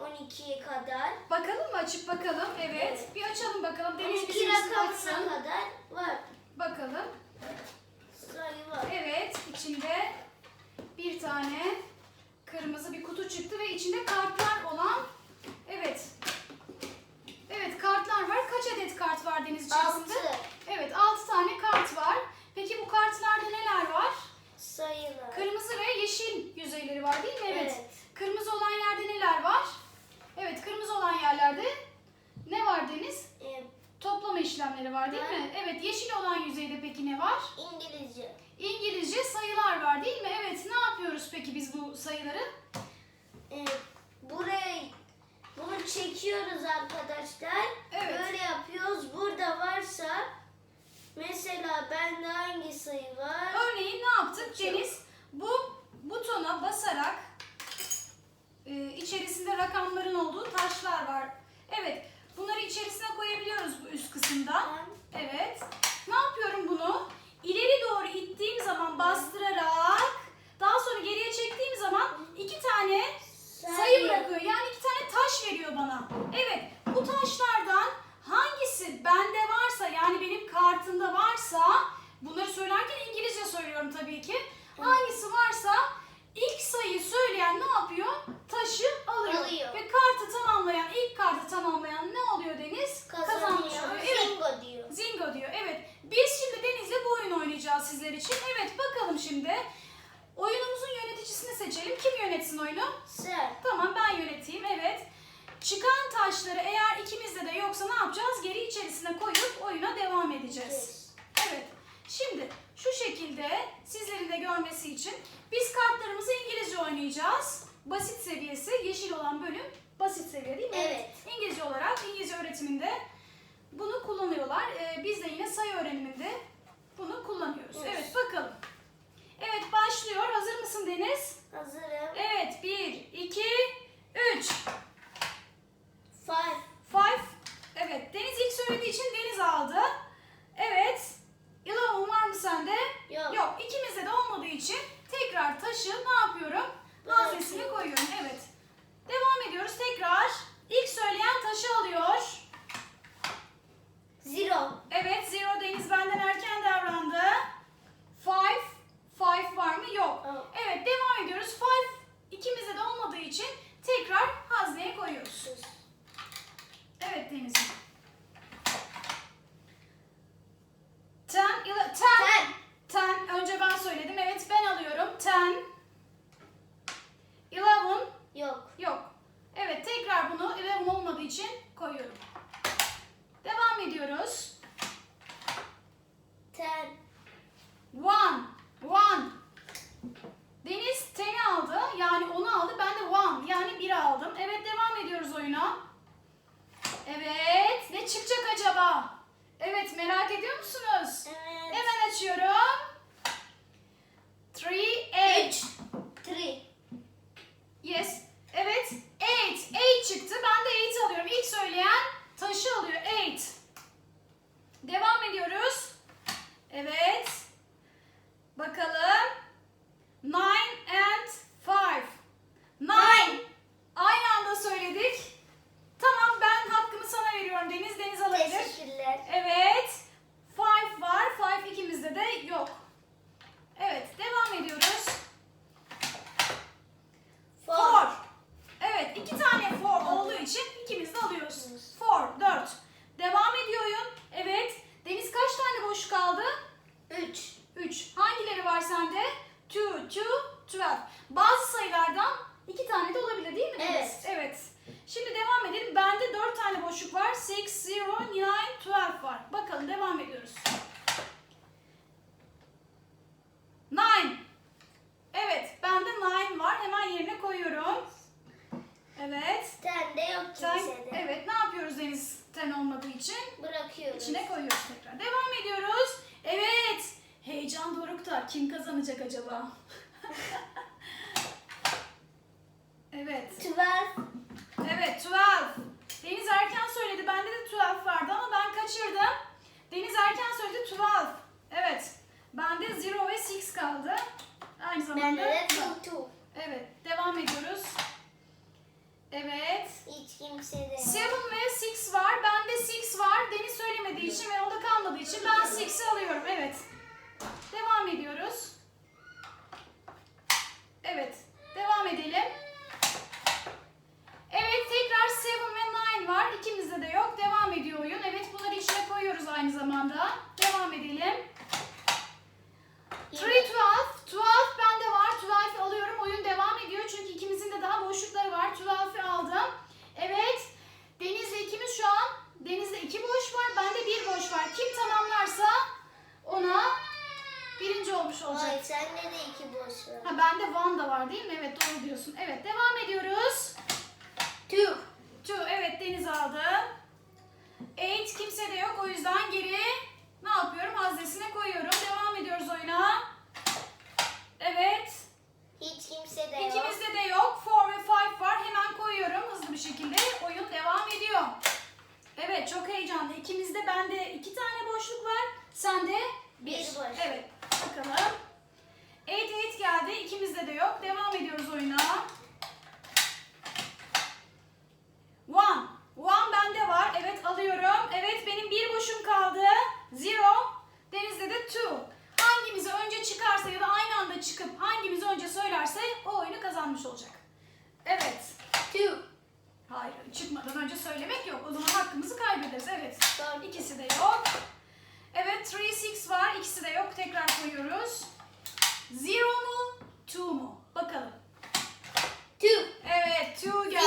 12'ye kadar. Bakalım mı? Açıp bakalım. Evet. Evet. Bir açalım bakalım. Deniz 12 bizim için rakamına açsın. kadar var. Bakalım. Sayı var. Evet. içinde bir tane kırmızı bir kutu çıktı ve içinde kartlar olan evet. Evet kartlar var. Kaç adet kart var Deniz içerisinde? 6 Evet 6 tane kart var. Peki bu kartlarda neler var? sayılar. Kırmızı ve yeşil yüzeyleri var değil mi? Evet. Evet. Kırmızı olan yerde neler var? Evet kırmızı olan yerlerde ne var Deniz? Ee, Toplama işlemleri var değil mi? Evet. Yeşil olan yüzeyde peki ne var? İngilizce. İngilizce sayılar var değil mi? Evet ne yapıyoruz peki biz bu sayıları? Ee, buraya bunu çekiyoruz arkadaşlar. Evet. Böyle yapıyoruz. Burada varsa mesela bende hangi sayı var? Örneğin ne yaptık Deniz? Bu butona basarak e, içerisinde rakamların olduğu taşlar var. Evet bunları içerisine koyabiliyoruz bu üst kısımda. Evet. Ne yapıyorum bunu? İleri doğru ittiğim zaman bastırarak daha sonra geriye çektiğim zaman iki tane sayı bırakıyor. Yani iki tane taş veriyor bana. Evet. Bu taşlardan hangisi bende varsa yani kartımda varsa bunları söylerken İngilizce söylüyorum tabii ki. Hangisi varsa ilk sayıyı söyleyen ne yapıyor? Taşı alıyor. Alıyor. Ve kartı tamamlayan, ilk kartı tamamlayan ne oluyor Deniz? Kazanıyor. Evet. Bingo diyor. Zingo diyor. Evet. Biz şimdi Deniz'le bu oyunu oynayacağız sizler için. Evet bakalım şimdi. Oyunumuzun yöneticisini seçelim. Kim yönetsin oyunu? Sen. Tamam ben yöneteyim. Evet. Çıkan taşları eğer ikimizde de yoksa ne yapacağız? Geri içerisine koyup oyuna devam edeceğiz. Evet. Şimdi şu şekilde sizlerin de görmesi için biz kartlarımızı İngilizce oynayacağız. Basit seviyesi, yeşil olan bölüm basit seviye değil mi? Evet. İngilizce olarak İngilizce öğretiminde bunu kullanıyorlar. Ee, biz de yine sayı öğreniminde bunu kullanıyoruz. Evet. Evet bakalım. Evet başlıyor. Hazır mısın Deniz? Hazırım. Evet. Bir, iki, üç. Five. Five. Evet. Deniz ilk söylediği için Deniz aldı. Evet. Eleven var mı sende? Yok. Yok. İkimizde de olmadığı için tekrar taşı ne yapıyorum? Haznesine Bırakıyorum. koyuyorum. Evet. Devam ediyoruz. Tekrar. İlk söyleyen taşı alıyor. Zero. Evet. Zero Deniz benden erken davrandı. Five. Five var mı? Yok. Yok. Evet. Devam ediyoruz. Five ikimizde de olmadığı için tekrar hazneye koyuyoruz. Sus. Evet Deniz'im. Ten, ele- ten. Ten. Ten. Önce ben söyledim. Evet ben alıyorum. Ten. Eleven. Yok. Yok. Evet tekrar bunu eleven olmadığı için koyuyorum. Devam ediyoruz. Ten. One. One. Deniz ten'i aldı. Yani onu aldı. Ben de one. Yani bir aldım. Evet devam ediyoruz oyuna. Evet. Ne çıkacak acaba? Evet merak ediyor musunuz? Evet. Hemen açıyorum. Three, eight. Three. Yes. Evet. Eight. Eight çıktı. Ben de eight alıyorum. İlk söyleyen taşı alıyor. Eight. Devam ediyoruz. Evet. Bakalım. Nine and five. Nine. Aynı anda söyledik. Tamam ben hakkımı sana veriyorum. Deniz Deniz alabilir. Teşekkürler. Evet. Five var. Five ikimizde de yok. Evet. Devam ediyoruz. Four. Evet. iki tane four olduğu için ikimiz de alıyoruz. Four. Dört. Devam ediyor oyun. Evet. Deniz kaç tane boş kaldı? Üç. Üç. Hangileri var sende? Two, two, twelve. Bazı sayılardan iki tane de olabilir değil mi Deniz? Evet. Evet. Şimdi devam edelim. Bende dört tane boşluk var. Six, zero, nine, twelve var. Bakalım devam ediyoruz. Nine. Evet. Bende nine var. Hemen yerine koyuyorum. Evet. Ten de yok Ten, kimsede. evet. Ne yapıyoruz Ten olmadığı için? Bırakıyoruz. İçine koyuyoruz tekrar. Devam ediyoruz. Evet. Heyecan dorukta. Kim kazanacak acaba? evet. Twelve. Evet 12. Deniz erken söyledi. Bende de 12 vardı ama ben kaçırdım. Deniz erken söyledi 12. Evet. Bende 0 ve 6 kaldı. Aynı zamanda. Bende de two two. Evet. Devam ediyoruz. Evet. Hiç kimse de. Seven ve six var. Bende six var. Deniz söylemediği için ve o da kalmadığı için ben six'i alıyorum. Evet. Devam ediyoruz. Evet. Devam edelim. Evet tekrar seven ve nine var. İkimizde de yok. Devam ediyor oyun. Evet bunları içine koyuyoruz aynı zamanda. Devam edelim. 3, 12. 12 bende var. 12 alıyorum. Oyun devam ediyor. Çünkü ikimizin de daha boşlukları var. 12'i aldım. Evet. Deniz'le ikimiz şu an. Deniz'de iki boş var. Bende bir boş var. Kim tamamlarsa ona birinci Ay sende de iki boş var. Ha bende Van da var değil mi? Evet doğru diyorsun. Evet devam ediyoruz. Two. Two. Evet Deniz aldı. Eight kimse de yok. O yüzden geri ne yapıyorum? Haznesine koyuyorum. Devam ediyoruz oyuna. Evet. Hiç kimse de yok. İkimizde de yok. Four ve five var. Hemen koyuyorum hızlı bir şekilde. Oyun devam ediyor. Evet çok heyecanlı. İkimizde bende iki tane boşluk var. Sende bir. Bir boş. Evet. Bakalım. Eight eight geldi. İkimizde de yok. Devam ediyoruz oyuna. One. One bende var. Evet alıyorum. Evet benim bir boşum kaldı. Zero. Denizde de two. Hangimizi önce çıkarsa ya da aynı anda çıkıp hangimizi önce söylerse o oyunu kazanmış olacak. Evet. Two. Hayır çıkmadan önce söylemek yok. O zaman hakkımızı kaybederiz. Evet. İkisi de yok. Evet 3, 6 var. İkisi de yok. Tekrar koyuyoruz. Zero mu? Two mu? Bakalım. Two. Evet, two geldi.